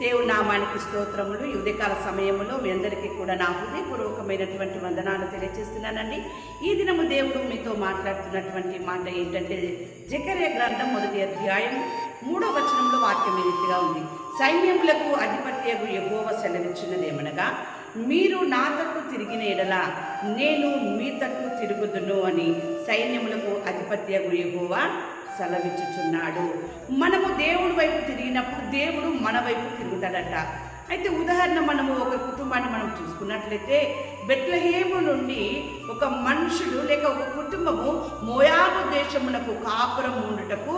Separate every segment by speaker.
Speaker 1: దేవుడి నామానికి స్తోత్రములు. ఈ ఉదయకాల సమయంలో మీ అందరికీ కూడా నా హృదయపూర్వకమైనటువంటి వందనాలు తెలియజేస్తున్నానండి. ఈ దినము దేవుడు మీతో మాట్లాడుతున్నటువంటి మాట ఏంటంటే జకర్య గ్రంథం మొదటి అధ్యాయం మూడో వచనంలో వాక్యం ఈ రీతిగా ఉంది. సైన్యములకు అధిపత్యకు యహోవ సెలవిచ్చినదేమనగా మీరు నా తట్టు తిరిగిన ఎడల నేను మీ తట్టు తిరుగుదును అని సైన్యములకు అధిపత్యకు యహోవా సెలవిచ్చుచున్నాడు. మనము దేవుడి వైపు తిరిగినప్పుడు దేవుడు మన వైపు తిరుగుతాడట. అయితే ఉదాహరణ మనము ఒక కుటుంబాన్ని మనం చూసుకున్నట్లయితే బెట్లహేము నుండి ఒక మనుషుడు లేక ఒక కుటుంబము మోయాబు దేశమునకు కాపురం ఉండుటకు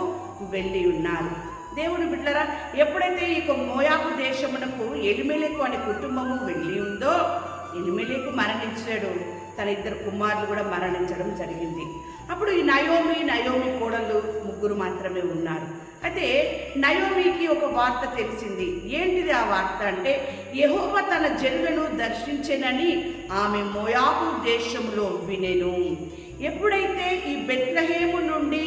Speaker 1: వెళ్ళి ఉన్నారు. దేవుని బిడ్డరా ఎప్పుడైతే ఈ యొక్క మోయాబు దేశమునకు ఎలిమెలకు అనే కుటుంబము వెళ్ళి ఉందో ఎలిమెలకు మరణించాడు. తన ఇద్దరు కుమారులు కూడా మరణించడం జరిగింది. అప్పుడు ఈ నయోమి నయోమి కోడలు ముగ్గురు మాత్రమే ఉన్నారు. అయితే నయోమికి ఒక వార్త తెలిసింది. ఏంటిది ఆ వార్త అంటే యహోవ తన జన్మను దర్శించేనని ఆమె మోయాబు దేశంలో వినెను. ఎప్పుడైతే ఈ బెత్లహేము నుండి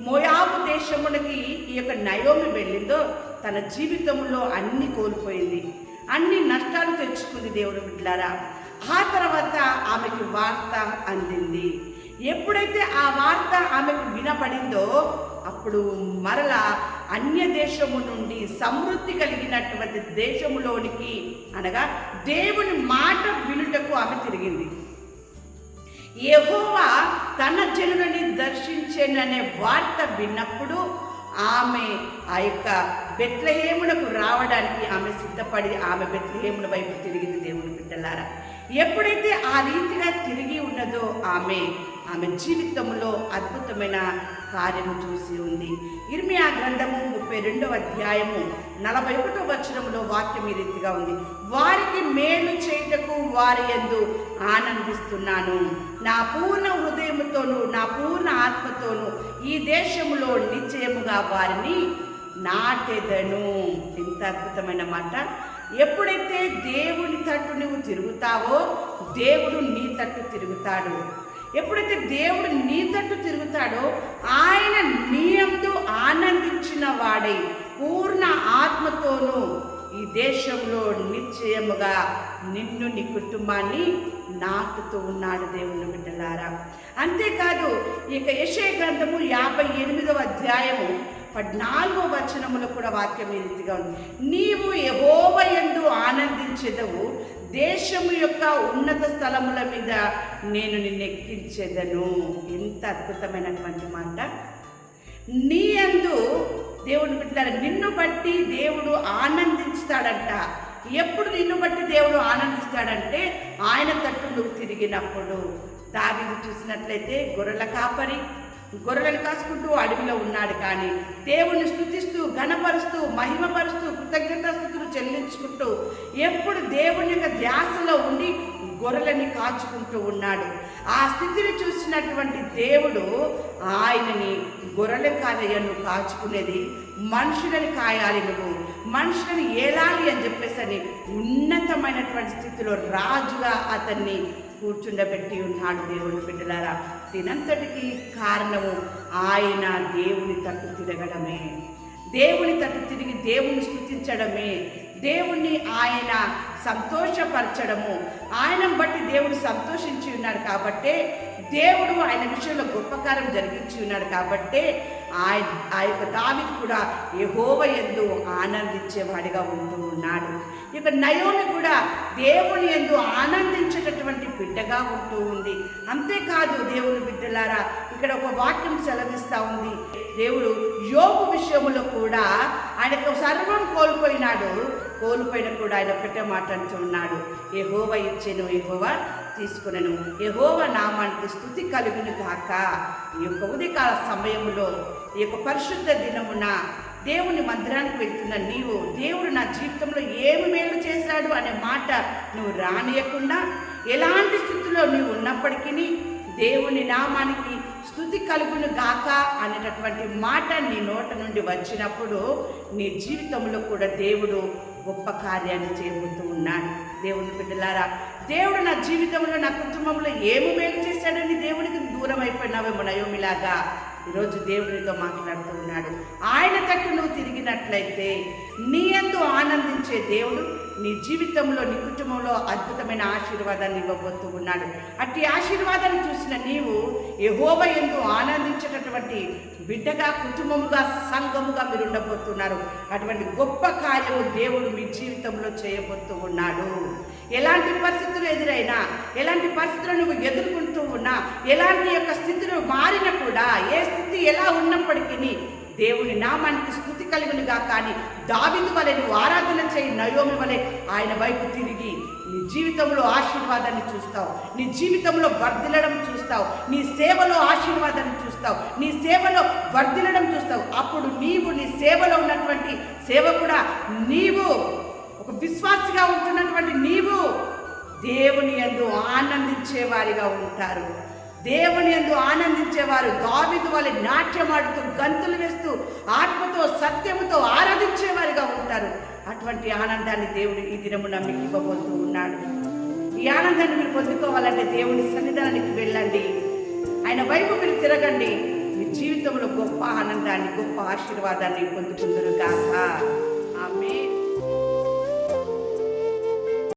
Speaker 1: మోయాబు దేశమునకి ఈ యొక్క నయోమి వెళ్ళిందో తన జీవితంలో అన్ని కోల్పోయింది. అన్ని నష్టాలు తెచ్చుకుంది దేవుడు బిడ్డారా. ఆ తర్వాత ఆమెకి వార్త అందింది. ఎప్పుడైతే ఆ వార్త ఆమెకు వినపడిందో అప్పుడు మరలా అన్య దేశము నుండి సమృద్ధి కలిగినటువంటి దేశములోనికి అనగా దేవుని మాట వినుటకు ఆమె తిరిగింది. ఎహోవా తన జనులని దర్శించేననే వార్త విన్నప్పుడు ఆమె ఆ యొక్క బెత్లహేమునకు రావడానికి ఆమె సిద్ధపడి ఆమె బెత్లహేముల వైపు తిరిగింది దేవుని బిడ్డలారా. ఎప్పుడైతే ఆ రీతిగా తిరిగి ఉన్నదో ఆమె ఆమె జీవితంలో అద్భుతమైన కార్యము చూసి ఉంది. ఇర్మియా గ్రంథము ముప్పై రెండవ అధ్యాయము నలభై ఒకటో వచనంలో వాక్యం ఈ రీతిగా ఉంది. వారికి మేలు చేయుటకు వారి ఎందు ఆనందిస్తున్నాను. నా పూర్ణ హృదయముతోనూ నా పూర్ణ ఆత్మతోనూ ఈ దేశంలో నిశ్చయముగా వారిని నాటెదను. ఎంత అద్భుతమైన మాట. ఎప్పుడైతే దేవుని తట్టు నువ్వు తిరుగుతావో దేవుడు నీ తట్టు తిరుగుతాడు. ఎప్పుడైతే దేవుడు నీ తట్టు తిరుగుతాడో ఆయన నీయందు ఆనందించిన వాడై పూర్ణ ఆత్మతోనూ ఈ దేశంలో నిశ్చయముగా నిన్ను నీ కుటుంబాన్ని నాటుతూ ఉన్నాడు దేవుని బిడ్డలారా. అంతేకాదు ఇక యశయ గ్రంథము యాభై ఎనిమిదవ అధ్యాయము పద్నాలుగో వచనములో కూడా వాక్యం ఈ రీతిగా ఉంది. నీవు యహోవయందు ఆనందించెదవు దేశము యొక్క ఉన్నత స్థలముల మీద నేను నిన్నెక్కించేదను. ఎంత అద్భుతమైనటువంటి మాట. నీ అందు దేవుడు పెట్టారు నిన్ను బట్టి దేవుడు ఆనందిస్తాడంట. ఎప్పుడు నిన్ను బట్టి దేవుడు ఆనందిస్తాడంటే ఆయన తట్టు నువ్వు తిరిగినప్పుడు. దావిని చూసినట్లయితే గొర్రెల కాపరి గొర్రెలను కాసుకుంటూ అడవిలో ఉన్నాడు కానీ దేవుణ్ణి స్థుతిస్తూ ఘనపరుస్తూ మహిమపరుస్తూ కృతజ్ఞతాస్థుతులు చెల్లించుకుంటూ ఎప్పుడు దేవుని యొక్క ధ్యాసలో ఉండి గొర్రెలని కాచుకుంటూ ఉన్నాడు. ఆ స్థితిని చూసినటువంటి దేవుడు ఆయనని గొర్రెల కాదయ్య కాచుకునేది మనుషులని కాయాలి నువ్వు. మనుషులని ఏలాలి అని చెప్పేసి అని ఉన్నతమైనటువంటి స్థితిలో రాజుగా అతన్ని కూర్చుండబెట్టి ఉన్నాడు దేవుని బిడ్డలారా. దీనంతటికి కారణము ఆయన దేవుని తట్టు తిరగడమే. దేవుని తట్టు తిరిగి దేవుని స్థుతించడమే దేవుణ్ణి ఆయన సంతోషపరచడము. ఆయన బట్టి దేవుడు సంతోషించి ఉన్నాడు కాబట్టే దేవుడు ఆయన విషయంలో గొప్పకారం జరిగించి ఉన్నాడు కాబట్టే ఆయన ఆ యొక్క దావిది కూడా యహోవ ఎందు ఆనందించేవాడిగా ఉంటూ ఉన్నాడు. ఇక నయోమి కూడా దేవుని ఎందు ఆనందించేటటువంటి బిడ్డగా ఉంటూ ఉంది. అంతేకాదు దేవుని బిడ్డలారా ఇక్కడ ఒక వాక్యం సెలవిస్తూ ఉంది. దేవుడు యోగు విషయంలో కూడా ఆయనకు సర్వం కోల్పోయినాడు. కోల్పోయిన కూడా ఆయన ఒకటే మాట అంటున్నాడు ఇచ్చేను ఏ హోవ తీసుకునేను. యహోవ నామానికి స్థుతి కలుగును కాక ఈ యొక్క ఉదయకాల సమయంలో ఈ యొక్క పరిశుద్ధ దినమున దేవుని మందిరానికి వెళ్తున్న నీవు దేవుడు నా జీవితంలో ఏమి మేలు చేశాడు అనే మాట నువ్వు రానియకుండా ఎలాంటి స్థితిలో నీవు ఉన్నప్పటికీ దేవుని నామానికి స్థుతి కలుగును గాక అనేటటువంటి మాట నీ నోట నుండి వచ్చినప్పుడు నీ జీవితంలో కూడా దేవుడు గొప్ప కార్యాన్ని చేయబోతూ ఉన్నాడు. దేవుని బిడ్డలారా దేవుడు నా జీవితంలో నా కుటుంబంలో ఏమి మేలు చేశాడని దేవునికి దూరం అయిపోయినావేమో నయోమిలాగా. ఈరోజు దేవునితో మాట్లాడుతూ ఉన్నాడు. ఆయన తట్టు నువ్వు తిరిగినట్లయితే నీ ఎందు ఆనందించే ఆనందించే దేవుడు నీ జీవితంలో నీ కుటుంబంలో అద్భుతమైన ఆశీర్వాదాన్ని ఇవ్వబోతూ ఉన్నాడు. అట్టి ఆశీర్వాదాన్ని చూసిన నీవు యెహోవా ఎందు ఆనందించేటటువంటి బిడ్డగా కుటుంబముగా సంఘముగా మీరు ఉండబోతున్నారు అటువంటి గొప్ప కార్యము దేవుడు మీ జీవితంలో చేయబోతూ ఉన్నాడు. ఎలాంటి పరిస్థితులు ఎదురైనా ఎలాంటి పరిస్థితులు నువ్వు ఎదుర్కొంటూ ఉన్నా ఎలాంటి యొక్క స్థితులు మారిన కూడా ఏ స్థితి ఎలా ఉన్నప్పటికీ దేవుని నామానికి స్థుతి కలుగునుగా కానీ దావిందు వలె నువ్వు ఆరాధన చేయి నయోమి వలె ఆయన వైపు తిరిగి. నీ జీవితంలో ఆశీర్వాదాన్ని చూస్తావు. నీ జీవితంలో వర్ధిల్లడం చూస్తావు. నీ సేవలో ఆశీర్వాదాన్ని చూస్తావు. నీ సేవలో వర్ధిల్లడం చూస్తావు. అప్పుడు నీవు నీ సేవలో ఉన్నటువంటి సేవ కూడా నీవు ఒక విశ్వాసిగా ఉంటున్నటువంటి నీవు దేవుని ఎందు ఆనందించే వారిగా ఉంటారు. దేవుని ఎందు ఆనందించేవారు. దావిదు వాళ్ళు నాట్యమాడుతూ గంతులు వేస్తూ ఆత్మతో సత్యముతో ఆరాధించేవారిగా ఉంటారు. అటువంటి ఆనందాన్ని దేవుడు ఈ దినము మీకు ఇవ్వబోతూ ఉన్నాడు. ఈ ఆనందాన్ని మీరు పొందుకోవాలంటే దేవుని సన్నిధానానికి వెళ్ళండి. ఆయన వైపు మీరు తిరగండి. మీ జీవితంలో గొప్ప ఆనందాన్ని గొప్ప ఆశీర్వాదాన్ని పొందుకుందరు కాక ఆమె